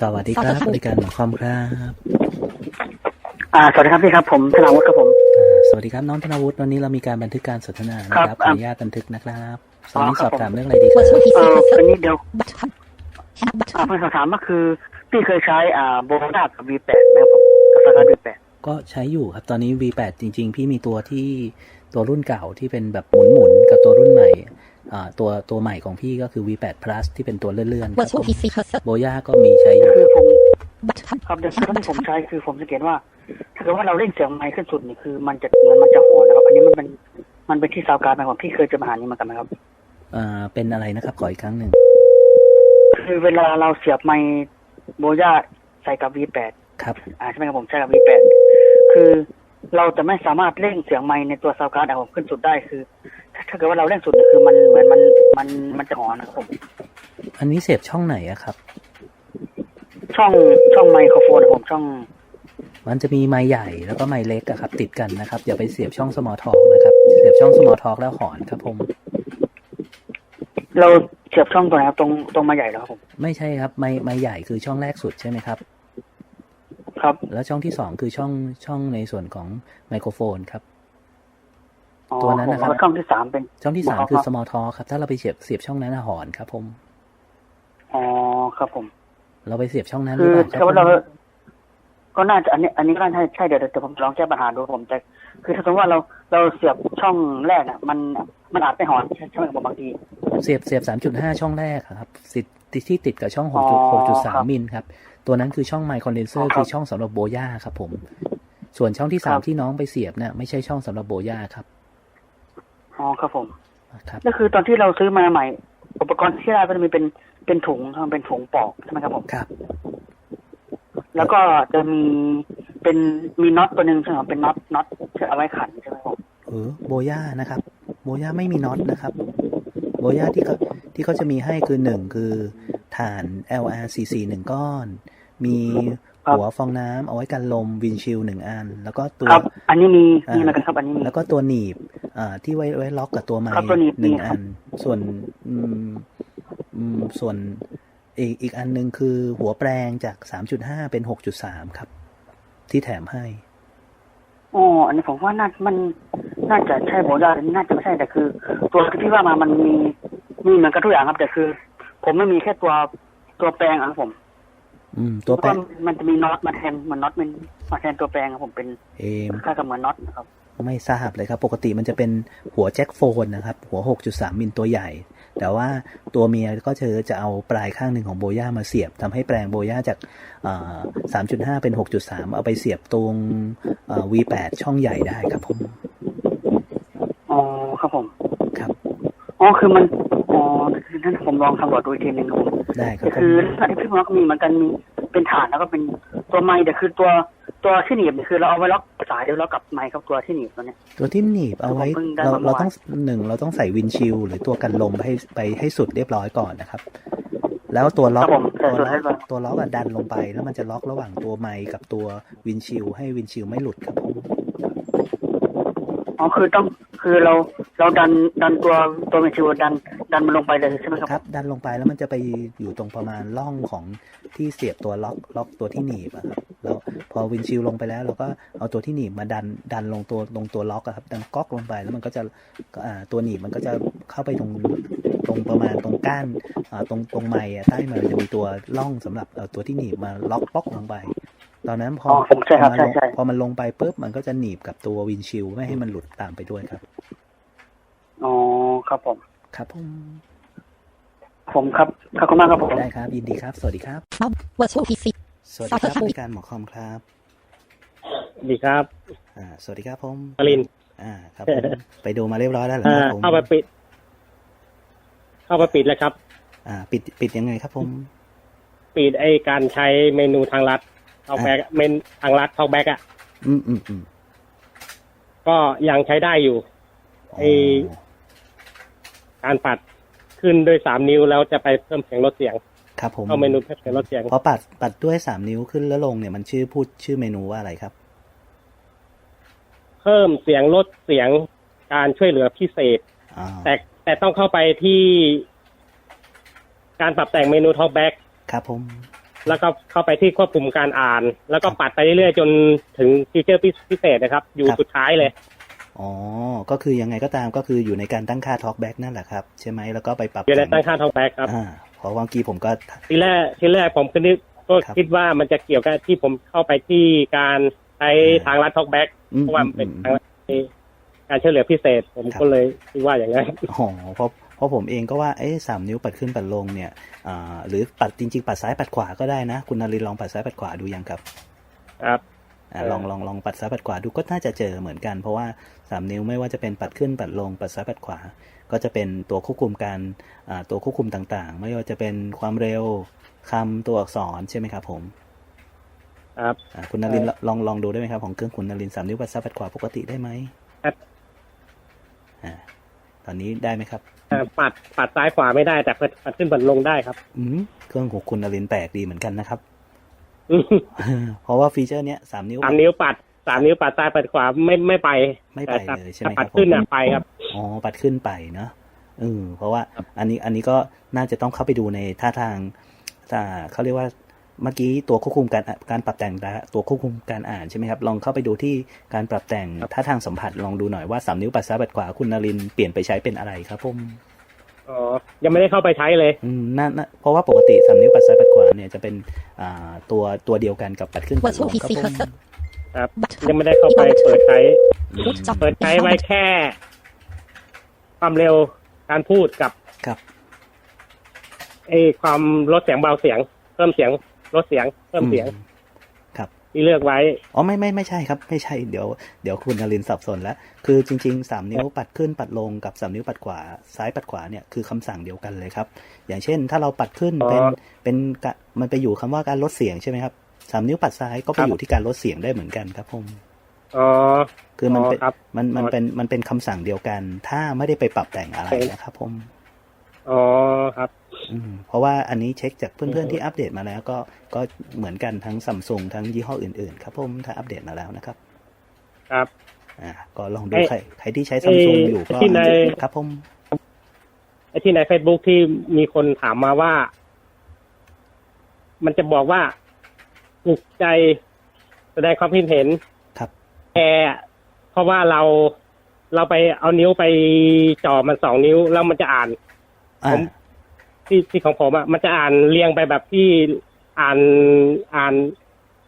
สวัสดีครับบริการหมอคอมครับอ่าสวัสดีครับพี่ครับผมธนาวุฒิครับผมอ่าสวัสดีครับน้องธนวุฒิวันนี้เรามีการบันทึกการสนทนานะคครัรับบขออนุญาตบันทึกนะครับตอนนี้อ๋อสครัอบบถามเรื่องอะไรดีครับเอ่ออันนี้เดี๋ยวอ่าผมสอบถามก็คือพี่เคยใช้อ่าโบนัสกับ V8 ไหมครับผมกับสกัด V8 ก็ใช้อยู่ครับตอนนี้ V8 จริง ๆ พี่มีตัวที่ตัวรุ่นเก่าที่เป็นแบบหมุนๆกับตัวรุ่นใหม่อ่า ตัวตัวใหม่ของพี่ก็คือ V8 Plus ที่เป็นตัวเลื่อนๆครับผมโบย่าก็มีใช้อยู่คือผมครับเดี๋ยวคือที่ผมใช้คือผมสังเกตว่าถ้าเกิดว่าเราเล่นเสียงไมค์ขึ้นสุดนี่คือ มันจะเหมือนมันจะหอนนะครับ อันนี้มันเป็นมันเป็นที่ซาวการ์ดไหมครับพี่เคยเจอปัญหานี้มากันไหมครับอ่าเป็นอะไรนะครับขออีกครั้งหนึ่งคือเวลาเราเสียบไมค์โบย่าใส่กับ V8 ครับอ่าใช่ไหมครับผมใช่กับ V8 คือเราจะไม่สามารถเร่งเสียงไมค์ในตัวซาวการ์ดของผมขึ้นสุดได้คือถ้าถ้าเกิดว่าเราเร่งสุดเนี่ย คือมันเหมือนมันมันมันจะหอนนะครับผม อันนี้เสียบช่องไหนอะครับ ช่องช่องไมโครโฟนของผมช่อง มันจะมีไม้ใหญ่แล้วก็ไม้เล็กอะครับ ติดกันนะครับอย่าไปเสียบช่องสมอทอกนะครับ เสียบช่องสมอทอกแล้วหอนครับผม เราเสียบช่องตัวไหนครับ ตรงตรงไมาใหญ่แล้วครับผม ไม่ใช่ครับไม้ไม้ใหญ่คือช่องแรกสุดใช่ไหมครับ ครับ แล้วช่องที่สองคือช่องช่องในส่วนของไมโครโฟนครับอ๋อ ตัวนั้นนะครับผมว่าช่องที่สามเป็นช่องที่สามครับคือ small talk ครับ ถ้าเราไปเสียบเสียบช่องนั้นอะหอนครับ ผมอ๋อครับผม เราไปเสียบช่องนั้นหคืรืออเปล่าคถ้ารับว่าเราก็น่าจะอันนี้อันนี้ก็น่าใช่ใช่เดี๋ยวเดี๋ยวผมลองแก้ปัญหาดูผมแต่คือถ้าสมมติว่าเราเราเสียบช่องแรกอะ มันมันอาจไม่หอนใช่ใช่ไหมครับผมบางทีเสียบเสียบสามจุดห้าช่องแรกอะครับสิที่ที่ติดกับช่องหอ๋กอจุดหกจุดสาครัมบมิลครับ ตัวนั้นคือช่องไมค์คอนเดนเซออ๋ร์อครับคือช่องสำหรับโบย่าครับผม ส่วนช่องที่สามครับที่น้องไปเสียบเนี่ยไม่ใช่ช่องสำหรับโบย่าครับ อ๋อครับผมครับก็คือตอนที่เราซื้อมาใหม่ อุปกรณ์ที่ได้ก็จะมีเป็นเป็นถุงทำเป็นถุงปอกใช่ไหมครับผมครับ แล้วก็จะมีเป็นมีน็อตตัวหนึ่งใช่ไหมครับเป็นน็อตน็อตที่เอาไว้ขันใช่ไหมครับผมเออโบย่านะครับ โบย่าไม่มีน็อตนะครับ โบย่าที่เขาที่เขาจะมีให้คือหนึ่งคือฐาน LRCC หนึ่งก้อน มีหัวฟองน้ำเอาไว้กันลมวินชิลหนึ่งอัน แล้วก็ตัวครับ อันนี้มีอ่ามีมีอะไรกันครับอันนี้มีแล้วก็ตัวหนีบอ่า ที่ไว้ไว้ล็อกกับตัวไม้ครับตัวหนีบหนึ่งมีครับอัน ส่วนอืมอืมส่วนอีกอีกอันหนึ่งคือหัวแปลงจากสามจุดห้าเป็นหกจุดสามครับ ที่แถมให้อ๋ออันนี้ผมว่าน่ามันน่าจะใช่โบราณอันนี้น่าจะไม่ใช่แต่คือ ตัวที่พี่ว่ามามันมีมีเหมือนกันทุกอย่างครับ แต่คือ ผมไม่มีแค่ตัวตัวแปลงอะครับผม อืม ตัวแปลงเพราะามันจะมีน็อตมาแทนเหมือนน็อตเป็นมาแทนตัวแปลงครับผมเป็นเอมคล้ายกับเหมือนน็อตนะครับ ไม่ทราบเลยครับ ปกติมันจะเป็นหัวแจ็คโฟนนะครับ หัว 6.3 มิลตัวใหญ่ แต่ว่าตัวเมียก็จะจะเอาปลายข้างหนึ่งของโบย่ามาเสียบทำให้แปลงโบย่าจากอ่า3.5 เป็น 6.3 เอาไปเสียบตรงอ่า V8 ช่องใหญ่ได้ครับผมอ๋อครับผมครับอ๋อคือมันอ๋อนั่นผมลองสำรวจดูอีกทีหนึ่งครับผมได้ครับก็ผคือมลักษณะที่พี่บอกก็มีเหมือนกันมีเป็นฐานแล้วก็เป็นตัวไม้แต่คือตัวตัวที่หนีบเนี่ยคือเราเอาไว้ล็อก สายเดี๋ยวเรากับไม้ครับตัวที่หนีบตัวเนี้ยตัวที่หนีบเอาไว้ผมเพิ่งได้เรามาเมื่เราอวานต้องหนึ่งเราต้องใส่วินชิลหรือตัวกันลมไปให้ไปให้สุดเรียบร้อยก่อนนะครับ แล้วตัวล็อกครับผมตัวแต่สุดล็ท้ายอกก็ตัวล็อกอะดันลงไป แล้วมันจะล็อกระหว่างตัวไมค์กับตัววินชิลให้วินชิลไม่หลุดครับผม อ๋อคือต้องคือเราเราดันดันตัวตัวเมชิวดันดันมันลงไปเลยใช่ไหมครับครับ ดันลงไปแล้วมันจะไปอยู่ตรงประมาณร่องของที่เสียบตัวล็อกล็อกตัวที่หนีบอะครับแล้วพอวินชิลลงไปแล้วเราก็เอาตัวที่หนีบมาดันดันลงตัวลงตัวล็อกอะครับดันก๊อกลงไปแล้วมันก็จะอ่าตัวหนีบมันก็จะเข้าไปตรงตรงประมาณตรงก้านอ่าตรงตรงไม้ใต้มันจะมีตัวร่องสำหรับเอาตัวที่หนีบมาล็อกป๊อกลงไป ตอนนั้นพออ๋อผมใช่ครับพอมันใช่ลงใช่พอมันลงไปปุ๊บมันก็จะหนีบกับตัววินชิลไม่ให้มันหลุดตามไปด้วยครับอ๋อครับผมครับผมผมครับขอบคุณมากครับผมได้ครับ ยินดีครับ สวัสดีครับ Virtual PC สวัสดีครับบริการหมอคอมครับสวัสดีครับ อ่า สวัสดีครับผมนรินทร์อ่า ครับผมไปดูมาเรียบร้อยแล้วเหรออ่าครับผมเข้าไปปิด เข้าไปปิดแล้วครับ อ่า ปิดปิดยังไงครับผม ปิดไอการใช้เมนูทางลัด เอาแบ็กเมนทางลัดเข้าแบ็กอะอืมอืมอืมก็ยังใช้ได้อยู่ไอ้อ๋อการปัดขึ้นด้วยสามนิ้วแล้วจะไปเพิ่มเสียงลดเสียง ครับผมเข้าเมนูเพิ่มเสียงลดเสียงพอปัดปัดด้วยสามนิ้วขึ้นแล้วลงเนี่ยมันชื่อพูดชื่อเมนูว่าอะไรครับ เพิ่มเสียงลดเสียงการช่วยเหลือพิเศษอ่าแต่แต่ต้องเข้าไปที่การปรับแต่งเมนูท็อปแบ็กครับผม แล้วก็เข้าไปที่ควบคุมการอ่าน แล้วก็ปัดไปเรื่อยๆจนถึงฟีเจอร์พิเศษนะครับ อยู่ครับสุดท้ายเลย อ๋อ ก็คือยังไงก็ตามก็คืออยู่ในการตั้งค่า talkback นั่นแหละครับ ใช่ไหมแล้วก็ไปปรับอยู่ในตั้งค่าทองแบ็กครับอ่าเพราะว่าเมื่อกี้ผมก็ทีแรกทีแรกผมก็นึกก็ครับคิดว่ามันจะเกี่ยวกับที่ผมเข้าไปที่การใช้อ่าทางลัดทอกแบ็กอืมเพราะว่ามันเป็นอืมทางลัดที่การช่วยเหลือพิเศษ ผมครับก็เลยคิดว่าอย่างนั้นอ๋อเพราะ เพราะผมเองก็ว่าเอ๊ะสามนิ้วปัดขึ้นปัดลงเนี่ยอ่าหรือปัดจริง ๆ ปัดซ้ายปัดขวาก็ได้นะ คุณนารินทร์ลองปัดซ้ายปัดขวาดูยังครับครับอ่าเออลองลองลองปัดซ้ายปัดขวาดูก็น่าจะเจอเหมือนกัน เพราะว่าสามนิ้วไม่ว่าจะเป็นปัดขึ้นปัดลงปัดซ้ายปัดขวา ก็จะเป็นตัวควบคุมการอ่าตัวควบคุมต่างๆ ไม่ว่าจะเป็นความเร็วคำตัวอักษรใช่ไหมครับผมครับอ่าคุณนารินทร์ลองลองดูได้ไหมครับของเครื่องคุณนารินทร์สามนิ้วปัดซ้ายปัดขวาปกติได้ไหมครับอ่าตอนนี้ได้ไหมครับเอ่อ ปัดปัดซ้ายขวาไม่ได้ แต่ปัดขึ้นปัดลงได้ครับ อืมเครื่องของคุณนารินทร์แปลกดีเหมือนกันนะครับเพราะว่าฟีเจอร์เนี้ยสามนิ้วสามนิ้วปัดสามนิ้วปัดซ้ายปัดขวาไม่ไม่ไป ไม่ไปแต่เลยใช่ไหมแต่คปัรัดบผมขึ้นอะไปครับอ๋อปัดขึ้นไปเนาะเออเพราะว่าอันนี้อันนี้ก็น่าจะต้องเข้าไปดูในท่าทางอ่าเขาเรียกว่า เมื่อกี้ตัวควบคุมการการปรับแต่งตัวควบคุมการอ่านใช่ไหมครับ ลองเข้าไปดูที่การปรับแต่งครับท่าทางสัมผัสลองดูหน่อยว่าสามนิ้วปัดซ้ายปัดขวาคุณนารินทร์เปลี่ยนไปใช้เป็นอะไรครับผมอ๋อยังไม่ได้เข้าไปใช้เลยอืมน่าน่าเพราะว่าปกติสามนิ้วปัดซ้ายปัดขวาเนี่ยจะเป็นอ่าตัวตัวเดียวกันกับปัดขึ้นปัดลงครับผมครับยังไม่ได้เข้าไปเปิดใช้อืมเปิดใช้ไว้แค่ ความเร็วการพูดกับครับไอ้ความลดเสียงเบาเสียง เพิ่มเสียง ลดเสียงเพิ่มเสียงอืมครับที่เลือกไว้ อ๋อไม่ไม่ไม่ใช่ครับ ไม่ใช่เดี๋ยวเดี๋ยวคุณนรินทร์สับสนแล้ว คือจริงๆสามนิ้วปัดขึ้นปัดลงกับสามนิ้วปัดขวาซ้ายปัดขวาเนี่ยคือคำสั่งเดียวกันเลยครับ อย่างเช่น ถ้าเราปัดขึ้นอ๋อเป็นเป็นกะมันไปอยู่คำว่าการลดเสียงใช่ไหมครับสามนิ้วปัดซ้ายก็ไปครับอยู่ที่การลดเสียงได้เหมือนกันครับผมอ๋อคือมันเป็นอ๋อครับมันมันอ๋อเป็นมันเป็นคำสั่งเดียวกัน ถ้าไม่ได้ไปปรับแต่งอะไรนะครับผมอ๋อครับอืม เพราะว่าอันนี้เช็คจากเพื่อนอืมๆที่อัปเดตมาแล้ว ก็ก็เหมือนกันทั้งซัมซุงทั้งยี่ห้ออื่นๆ ครับผมถ้าอัปเดตมาแล้วนะครับ ครับอ่าก็ลองดูไอ้ใครใครที่ใช้ซัมซุงอยู่ก็ที่ในครับผมไอ้ที่ใน Facebook ที่มีคนถามมาว่า มันจะบอกว่าถูกใจแสดงความคิดเห็นครับแอร์เพราะว่าเราเราไปเอานิ้วไปจ่อมันสองนิ้วแล้วมันจะอ่านอ่าผม ที่ที่ของผมอะมันจะอ่านเรียงไปแบบที่อ่านอ่าน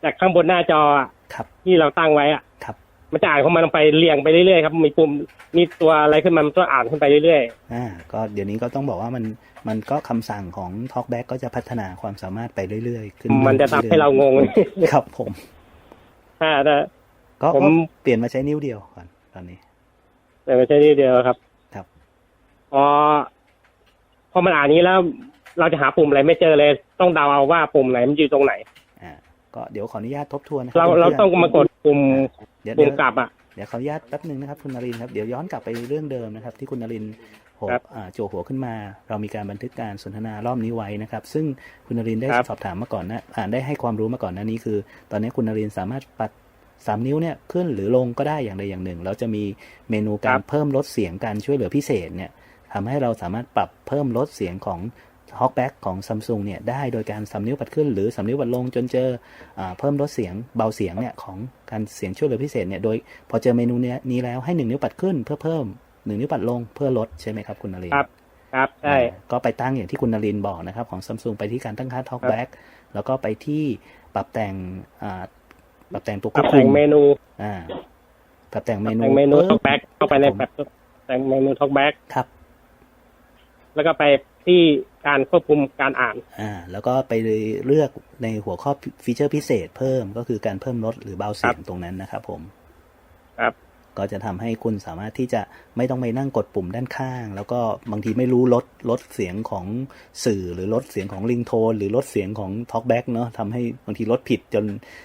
จากข้างบนหน้าจออะครับ ที่เราตั้งไว้อะครับ มันจะอ่านของมันลงไปเรียงไปเรื่อยๆครับมีปุ่มมีตัวอะไรขึ้นมามันก็อ่านขึ้นไปเรื่อยอ่าก็เดี๋ยวนี้ก็ต้องบอกว่ามันมันก็คำสั่งของ Talkback ก็จะพัฒนาความสามารถไปเรื่อยๆขึ้นๆมันจะทำให้เรางงครับผมถ้าถ้าก็ผมก็เปลี่ยนมาใช้นิ้วเดียวก่อนตอนนี้แต่ไม่ใช่นิดเดียวครับ ครับพอ พอมันอ่านนี้แล้วเราจะหาปุ่มอะไรไม่เจอเลย ต้องเดาเอาว่าปุ่มไหนมันอยู่ตรงไหน อ่า ก็เดี๋ยวขออนุญาตทบทวนนะคเราบเราพื่นๆ ต้องมากดปุ่มเดี๋ยว ปุ่เดี๋มยวกลับอะ เดี๋ยวขออนุญาตแป๊บหนึ่งนะครับคุณนรินทร์ครับเดี๋ยวย้อนกลับไปเรื่องเดิมนะครับ ที่คุณนรินทร์โหครับอ่าโจหัวขึ้นมา เรามีการบันทึกการสนทนารอบนี้ไว้นะครับ ซึ่งคุณนรินทร์ได้ครับ สอบถามมาก่อนนะอ่าได้ให้ความรู้มาก่อนหน้านี้คือ ตอนนี้คุณนรินทร์สามารถปัดสามนิ้วเนี่ยขึ้นหรือลงก็ได้อย่างใดอย่างหนึ่งแล้วจะมีเมนูการเพิ่มลดเสียงการช่วยเหลือพิเศษเนี่ย ทำให้เราสามารถปรับเพิ่มลดเสียงของ Talkback ของ Samsung เนี่ยได้โดยการสามนิ้วปัดขึ้น หรือสามนิ้วปัดลงจนเจออาเพิ่มลดเสียงเบาเสียงเนี่ยของการเสียงช่วยเหลือพิเศษเนี่ยโดยพอเจอเมนูเนี้ยนี้แล้วให้หนึ่งนิ้วปัดขึ้นเพื่อเพิ่มหนึ่งนิ้วปัดลงเพื่อลดใช่ไหมครับคุณนรินทครับครับใช่อ่าก็ไปตั้งอย่างที่คุณนรินทร์บอกนะครับของ Samsung ไปที่การตั้งค่า Talkback แล้วก็ไปที่ปรับแต่งอ่าปรับแต่งตัวปครัวบบคุแต่งมเมนูอ่าปรับแต่งเมนูแต่งเมนูปึ๊บท็อกแบ็กเข้าไปในครับผมแบบแต่งเมนูท็อกแบ็กครับ แล้วก็ไปที่การควบคุมการอ่าน อ่า แล้วก็ไปเลือกในหัวข้อฟีเจอร์พิเศษเพิ่มก็คือการเพิ่มลดหรือเบาเสียงตรงนั้นนะครับผม ครับ ก็จะทำให้คุณสามารถที่จะไม่ต้องไปนั่งกดปุ่มด้านข้าง แล้วก็บางทีไม่รู้ลดลดเสียงของสื่อหรือลดเสียงของลิงโทน หรือลดเสียงของ Talkback เนาะทำให้บางทีลดผิดจน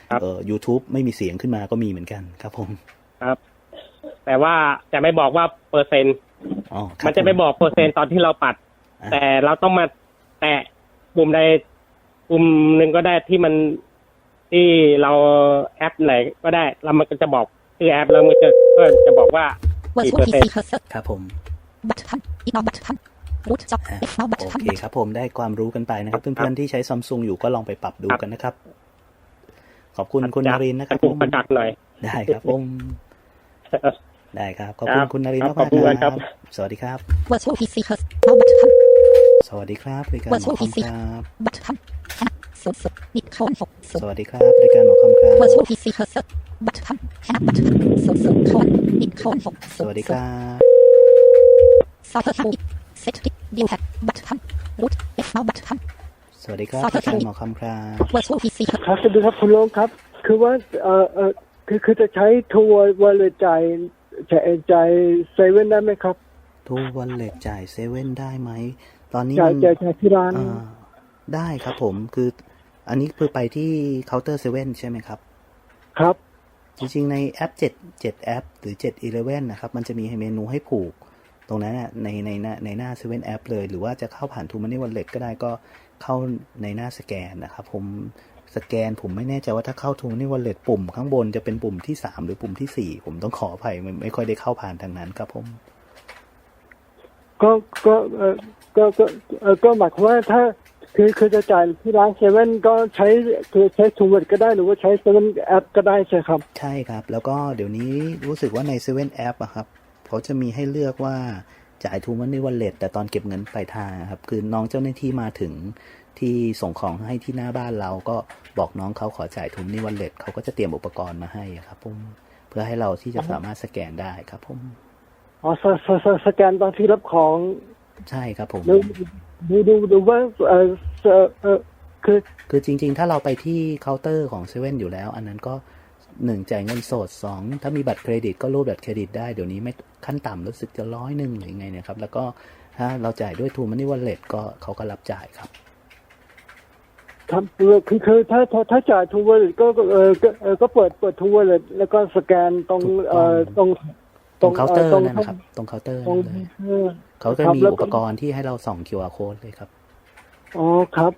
ครับเอ่อ YouTube ไม่มีเสียงขึ้นมาก็มีเหมือนกันครับผม ครับ แต่ว่าจะไม่บอกว่าเปอร์เซ็นต์ มันจะไปบอกเปอร์เซ็นต์ตอนที่เราปัดแต่เราต้องมาแตะปุ่มใดปุ่มหนึ่งก็ได้ที่มันที่เราแอปไหนก็ได้แล้วมันก็จะบอกคือแอปแล้วมันจะก็จะบอกว่า was looking see ครับผม button in our button root job อะ if now โอเคครับผมได้ความรู้กันไปนะครับ เพื่อนๆที่ใช้ซัมซุงอยู่ก็ลองไปปรับดูกันนะครับ ขอบคุณคุณนรินนะครับผมประจักหน่อย ได้ครับผม ได้ครับ ขอบคุณครับคุณนรินทร์ครับมากขอบคุณๆคครัรับบสวัสดีครับ Virtual PC Host Mount Button สวัสดีครับรายการหมอ Virtual คอม PC ครับ Button ห้าศูนย์ศูนย์นิคอนหกศูสนย์วัสดีครับรายการหมอคอมครับ Virtual PC Host Button ห้า Button ศูนย์ศูนย์คอนนิคอนหกสวัสดีครับซอฟต์แวร์ Set It Deal Pad Button Root X Mount Button สวัสดีครับรายการหมอคอมครับ Virtual PC Host ครับสวัสดีครับคุณโลงครับ คือว่าเอ่อเอ่อคือคือจะใช้ทัวร์วอลเล็ตจ่าย จ่ายจ่ายเซเว่นได้ไหมครับทูวันเล็กจ่ายเซเว่นได้ไหม ตอนนี้จ่ายมันจ่ายจ่ายที่ร้านอ่าได้ครับผมคืออันนี้คือไปที่เคาน์เตอร์เซเว่นใช่ไหมครับ ครับ จริงๆ ในแอป 7 7แอป หรือ7 11นะครับ มันจะมีเมนูให้ผูก ตรงนั้นน่ะในในหน้าในหน้า7แอปเลย หรือว่าจะเข้าผ่าน t ูมันนี่วันเล็ก็ได้ก็เข้าในหน้าสแกนนะครับ ผม สแกนผมไม่แน่ใจว่าถ้าเข้า t ูมันนี่วันเล็ปุ่มข้างบนจะเป็นปุ่มที่3หรือปุ่มทีสี่4ผมต้องขออภัยไม่ไม่ค่อยได้เข้าผ่านทางนั้นครับผม ก็ก็เอ่อก็ก็เอ่อก็หมายความว่าถ้าคือคือจะจ่ายที่ร้านเซเว่นก็ใช้คือใช้ทูเวิร์ดก็ได้หรือว่าใช้เซเว่นแอปก็ได้ใช่ครับ ใช่ครับ แล้วก็เดี๋ยวนี้รู้สึกว่าใน7แอปอะครับเขาจะมีให้เลือกว่าจ่ายทูมันนี่วันเล็แต่ตอนเก็บเงินปลายทางอะครับ คือน้องเจ้าหน้าที่มาถึง ที่ส่งของให้ที่หน้าบ้านเราก็บอกน้องเขาขอจ่ายทูมันนี่วันเล็เขาก็จะเตรียมอุปกรณ์มาให้อะครับผมเพื่อให้เราที่จะสามารถสแกนได้ครับผมอ๋อสสสสแกนตอนที่รับของใช่ครับผมดูดูดูดูว่าเออเอ่อเออคือคือจริง ๆ ถ้าเราไปที่เคาน์เตอร์ของเซเว่นอยู่แล้ว อันนั้นก็หนึ่งจ่ายเงินสดสองถ้ามีบัตรเครดิตก็รูดบัตรเครดิตได้เดี๋ยวนี้ไม่ขั้นต่ำรู้สึกจะร้อยหนึ่งหรือยังไงเนี่ยครับ แล้วก็ถ้าเราจ่ายด้วยทูมันนี่วันเล็ก็เขาก็รับจ่ายครับ ครับคือคือคือถ้าถ้าถ้าจ่ายทูเวิร์ดก็ก็เออก็เออก็เปิดเปิดทูเวิร์ดแล้วก็สแกนตรงเอ่อตรงตรงเคาน์เตอร์ตรงนั่นนะครับ ตรงเคาน์เตอร์ตรงนั่นเลยเออเขาจะครับมีแล้วอุปกรณ์ที่ให้เราส่อง QR code เลยครับอ๋อครับ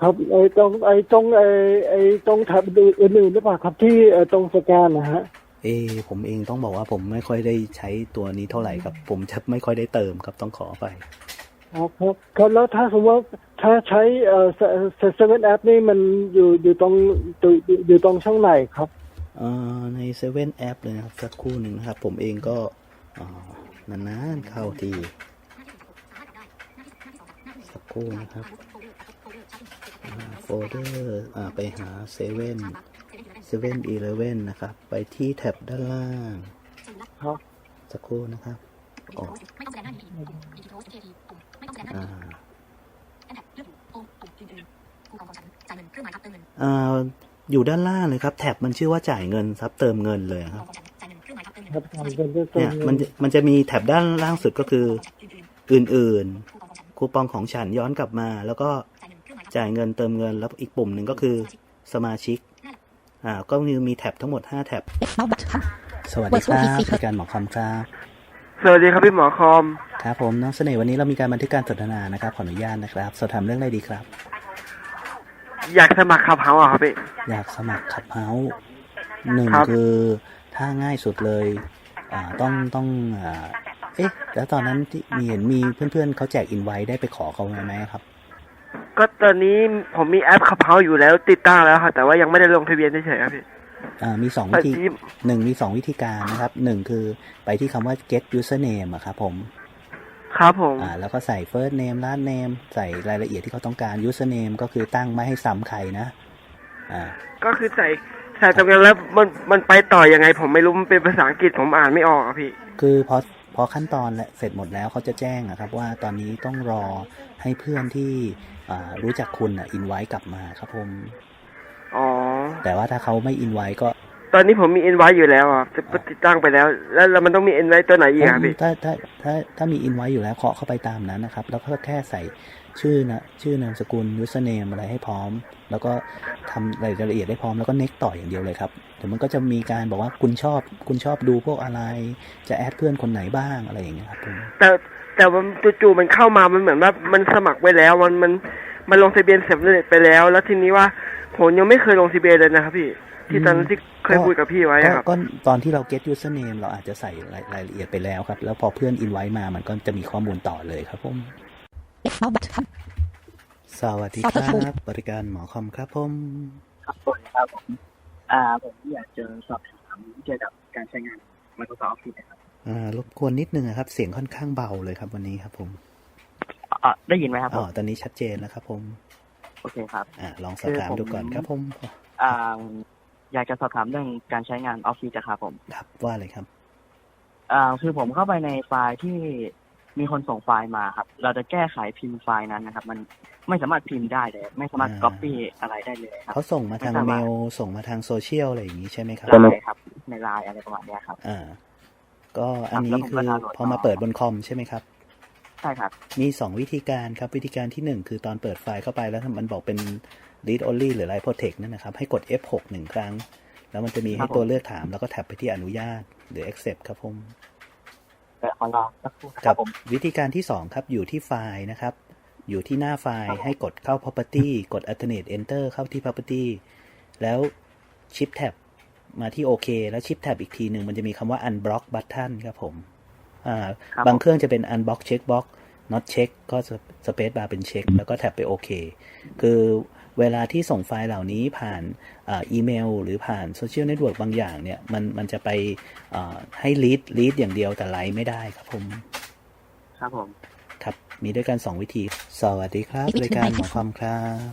ครับไอ้ตรงไอ้ตรงไอ้ไอ้ตรงแถบอื่นๆหรือเปล่าครับที่เอ่อตรงสแกนนะฮะเออผมเองต้องบอกว่าผมไม่ค่อยได้ใช้ตัวนี้เท่าไหร่ครับ ผมจะไม่ค่อยได้เติมครับต้องขอไป อ๋อครับครับแล้วถ้าสมมติว่าถ้าใช้เอ่อเซเว่นแอปนี่มันอยู่อยู่ตรงอยู่อยู่อยู่ตรงช่องไหนครับเอ่อในเซเว่นแอปเลยนะครับสักครู่หนึ่งนะครับ ผมเองก็อ่านานๆเข้าทีสักครู่นะครับโฟลเดอร์อ่าไปหาเซเว่นเซเว่นอีเลเว่นนะครับ ไปที่แท็บด้านล่างครับสักครู่นะครับ ออกอ่าอ่าอยู่ด้านล่างเลยครับแท็บมันชื่อว่าจ่ายเงินครับเติมเงินเลยครับครับทำเป็นเรื่องเนี่ยมันจะมันจะมีแท็บด้านล่างสุดก็คือ อื่นๆ คูปองของฉันย้อนกลับมา แล้วก็จ่ายเงินเติมเงินแล้วอีกปุ่มหนึ่งก็คือสมาชิกอ่าก็มีมีแท็บทั้งหมด 5 แท็บ X Mount Button สวัสดีครับรายการหมอคำครับ สวัสดีครับพี่หมอคอม ครับผมน้องเสน่ห์วันนี้เรามีการบันทึกการสนทนานะครับขออนุญาตนะครับ สอบถามเรื่องอะไรดีครับ อยากสมัครขับเฮาอะครับพี่ อยากสมัครขับเฮาส์หนึ่งครับ คือถ้าง่ายสุดเลยอ่าต้องต้องอ่าเอ๊ะแล้วตอนนั้นที่มีเห็นมีเพื่อนๆเขาแจกอินไว้ได้ไปขอเขาไหมไหมครับ ก็ตอนนี้ผมมีแอปขับเฮาอยู่แล้วติดตั้งแล้วค่ะแต่ว่ายังไม่ได้ลงทะเบียนเฉยๆครับพี่อ่า มีสองแต่วิธีที่หนึ่งมีสองวิธีการนะครับหนึ่งคือไปที่คำว่า get username อะครับผมครับผมอ่าแล้วก็ใส่ first name last name ใส่รายละเอียดที่เขาต้องการ username ก็คือตั้งไม่ให้ซ้ำใครนะอ่าก็คือใส่ใส่ตรงนั้นแล้วมันมันไปต่อยังไง ผมไม่รู้มันเป็นภาษาอังกฤษผมอ่านไม่ออกอะพี่ คือพอพอขั้นตอนและเสร็จหมดแล้วเขาจะแจ้งอะครับ ว่าตอนนี้ต้องรอให้เพื่อนที่อ่ารู้จักคุณอะอินไว้กลับมาครับผมอ๋อ แต่ว่าถ้าเขาไม่อินไว้ก็ ตอนนี้ผมมีเอ็นไว้อยู่แล้วอะจะติดตั้งไปแล้ว แล้วแล้วมันต้องมีเอ็นไว้ตัวไหนอีกอะพี่ถ้าถ้าถ้าถ้ามีอินไว้อยู่แล้วเคาะเข้าไปตามนั้นนะครับ แล้วก็แค่ใส่ชื่อนะชื่อนามสกุล username อะไรให้พร้อม แล้วก็ทำรายละเอียดให้พร้อมแล้วก็เน็กต่ออย่างเดียวเลยครับเดี๋ยวมันก็จะมีการบอกว่าคุณชอบคุณชอบดูพวกอะไร จะแอดเพื่อนคนไหนบ้างอะไรอย่างเงี้ยครับผมแต่แต่ว่าจู่ๆมันเข้ามามันเหมือนว่ามันสมัครไว้แล้ว มันมันมันลงทะเบียนเสร็จไปแล้ว แล้วทีนี้ว่า ผมยังไม่เคยลงทะเบียนเลยนะครับพี่ ที่ตอนนั้นที่เคยคุยกับพี่ไว้ก็อะครับก็ตอนที่เรา get username เราอาจจะใส่รายรายละเอียดไปแล้วครับ แล้วพอเพื่อน invite มามันก็จะมีข้อมูลต่อเลยครับผม If now button. สวัสดีครับ บริการหมอคอมครับผมครับสวัสดีครับผมอ่าผมอยากจะสอบถามเกี่ยวกับการใช้งาน Microsoft Office นะครับอ่ารบกวนนิดนึงนะครับ เสียงค่อนข้างเบาเลยครับวันนี้ครับผมอ่าได้ยินไหมครับผอ๋อมตอนนี้ชัดเจนแล้วครับผม โอเคครับอ่าลองสอบถามดูก่อนครับผมอ่าอยากจะสอบถามเรื่องการใช้งาน Office อะครับผมครับว่าเลยครับอ่าคือผมเข้าไปในไฟล์ที่มีคนส่งไฟล์มาครับ เราจะแก้ไขพิมพ์ไฟล์นั้นนะครับ มันไม่สามารถพิมพ์ได้เลย ไม่สามารถอ่า copy อะไรได้เลยครับเขาส่งมาทางไม่ทราบเมว่าลส่งมาทางโซเชียลอะไรอย่างนี้ใช่ไหมครับได้ครับ ในไลน์อะไรประมาณเนี้ยครับอ่าก็อันนี้แล้วผมคืก็อดาวน์โหลดพอมาต่อเปิดบนคอมใช่ไหมครับ ใช่ครับ มีสองวิธีการครับ วิธีการที่หนึ่งคือตอนเปิดไฟล์เข้าไปแล้วมันบอกเป็น read only หรือ write protect นั่นนะครับ ให้กด F6 หนึ่งครั้ง แล้วมันจะมีครัให้บผมตัวเลือกถามแล้วก็แท็บไปที่อนุญาตหรือ accept ครับผมแต่ขอรอสักครู่นะคกัรับบผมวิธีการที่สองครับอยู่ที่ไฟล์นะครับ อยู่ที่หน้าไฟล์ให้กดเข้า property กด alternate enter เข้าที่ property แล้ว shift tab มาที่โอเคแล้ว shift tab อีกทีหนึ่งมันจะมีคำว่า unblock button ครับผมอ่าครั บบางเครื่องจะเป็น unblock checkbox not check ก็ space bar เป็น check แล้วก็แท็บไปโอเค คือเวลาที่ส่งไฟล์เหล่านี้ผ่านอ่าอีเมล หรือผ่านโซเชียลเน็ตเวิร์กบางอย่างเนี่ย มันมันจะไปอ่าให้ read read อย่างเดียวแต่ไลฟ์ไม่ได้ครับผม ครับผม ครับ มีด้วยกัน2วิธี สวัสดีครับวิธีรายการไหนหมอความครับ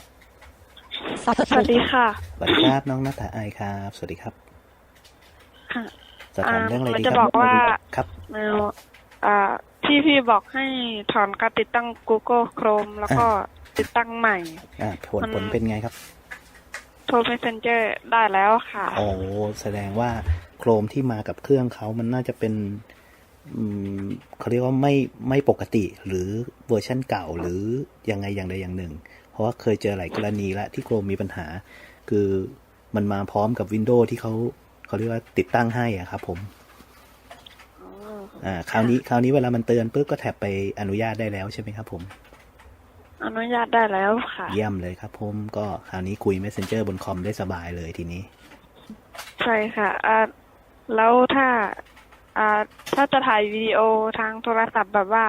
Starter สวัสดีค่ะ สวัสดีครับน้องนัทไอครับ สวัสดีครับค่ะ สอบถามเรื่องอะไรดีจะครับบอกว่าครับแนวอ่าที่พี่บอกให้ถอนการติดตั้ง Google Chrome แล้วก็ติดตั้งใหม่ อ่าผลมันผลเป็นไงครับโทร Messenger ได้แล้วค่ะ โอ้แสดงว่าโครมที่มากับเครื่องเขามันน่าจะเป็นอืมเขาเรียกว่าไม่ไม่ปกติหรือเวอร์ชันเก่าหรือยังไงอย่างใดอย่างหนึ่ง เพราะว่าเคยเจอหลายกรณีแล้วที่โครมมีปัญหา คือมันมาพร้อมกับวินโดว์ที่เขา เขาเรียกว่าติดตั้งให้อะครับ ผมอ่าคราวนี้คราวนี้เวลามันเตือนปุ๊บก็แท็บไปอนุญาตได้แล้วใช่ไหมครับ ผม อนุญาตได้แล้วค่ะ เยี่ยมเลยครับ ผมก็คราวนี้คุย Messenger บนคอมได้สบายเลยทีนี้ ใช่ค่ะอ่าแล้วถ้าอ่าถ้าจะถ่ายวิดีโอทางโทรศัพท์แบบว่า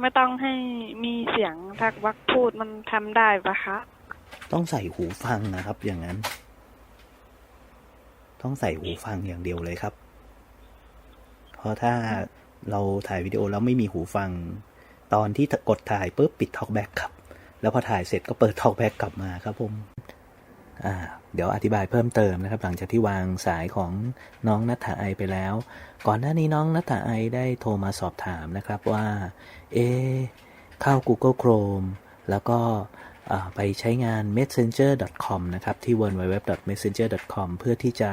ไม่ต้องให้มีเสียงทักวักพูดมันทำได้ปะคะ ต้องใส่หูฟังนะครับ อย่างนั้น ต้องใส่หูฟังอย่างเดียวเลยครับ เพราะถ้าเราถ่ายวิดีโอแล้วไม่มีหูฟัง ตอนที่กดถ่ายปุ๊บปิดท็อกแบ็กครับ แล้วพอถ่ายเสร็จก็เปิดท็อกแบ็กกลับมาครับผมอ่าเดี๋ยวอธิบายเพิ่มเติมนะครับ หลังจากที่วางสายของน้องนัทธาไอไปแล้ว ก่อนหน้านี้น้องนัทธาไอได้โทรมาสอบถามนะครับว่า เอเข้า Google Chrome แล้วก็ ไปใช้งาน messenger.com นะครับ ที่ www.messenger.com เพื่อที่จะ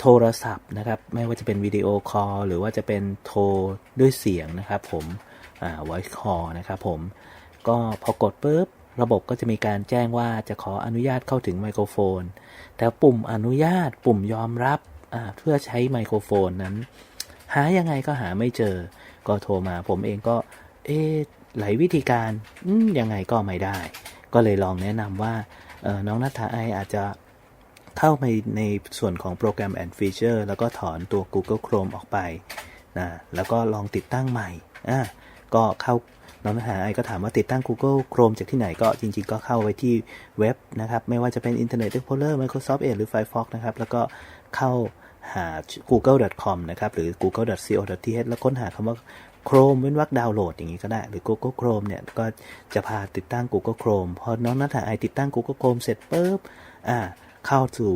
โทรศัพท์นะครับ ไม่ว่าจะเป็นวิดีโอคอลหรือว่าจะเป็นโทรด้วยเสียงนะครับ ผม voice call นะครับผม ก็พอกดปุ๊บ ระบบก็จะมีการแจ้งว่าจะขออนุญาตเข้าถึงไมโครโฟน แต่ปุ่มอนุญาตปุ่มยอมรับเพื่อใช้ไมโครโฟนนั้น หายังไงก็หาไม่เจอ ก็โทรมาผมเองก็ เอ๊หลายวิธีการยังไงก็ไม่ได้ ก็เลยลองแนะนำว่าน้องนัทธาไออาจจะเข้าไปในส่วนของโปรแกรม and Feature แล้วก็ถอนตัว Google Chrome ออกไปนะแล้วก็ลองติดตั้งใหม่อะก็เข้าน้องนัทธาไอก็ถามว่าติดตั้ง Google Chrome จากที่ไหนก็จริงๆ ก็เข้าไว้ที่เว็บนะครับ ไม่ว่าจะเป็น Internet Explorer Microsoft Edge หรือ Firefox นะครับ แล้วก็เข้าหา google.com นะครับ หรือ google.co.th แล้วค้นหาคำว่า Chrome เว้นวรรคดาวน์โหลดอย่างนี้ก็ได้ หรือ Google Chrome เนี่ย ก็จะพาติดตั้ง Google Chrome พอน้องนัทธาไอติดตั้ง Google Chrome เสร็จปุ๊บอ่าเข้าสู่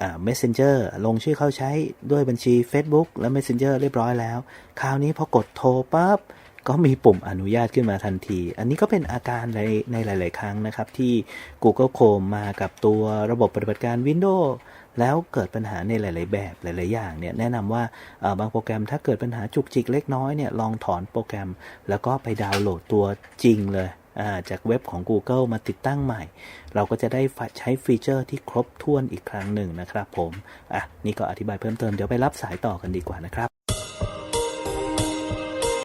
อ่า Messenger ลงชื่อเข้าใช้ด้วยบัญชี Facebook และ Messenger เรียบร้อยแล้ว คราวนี้พอกดโทรปั๊บก็มีปุ่มอนุญาตขึ้นมาทันที อันนี้ก็เป็นอาการในในหลาย ๆ ครั้งนะครับ ที่ Google Chrome มากับตัวระบบปฏิบัติการ Windows แล้วเกิดปัญหาในหลาย ๆ แบบหลาย ๆ อย่างเนี่ยแนะนำว่าบางโปรแกรมถ้าเกิดปัญหาจุกจิกเล็กน้อยเนี่ยลองถอนโปรแกรม แล้วก็ไปดาวน์โหลดตัวจริงเลยาจากเว็บของ Google มาติดตั้งใหม่ เราก็จะได้ใช้ฟีเจอร์ที่ครบถ้วนอีกครั้งหนึ่งนะครับผม อะ นี่ก็อธิบายเพิ่มเติม เดี๋ยวไปรับสายต่อกันดีกว่านะครับ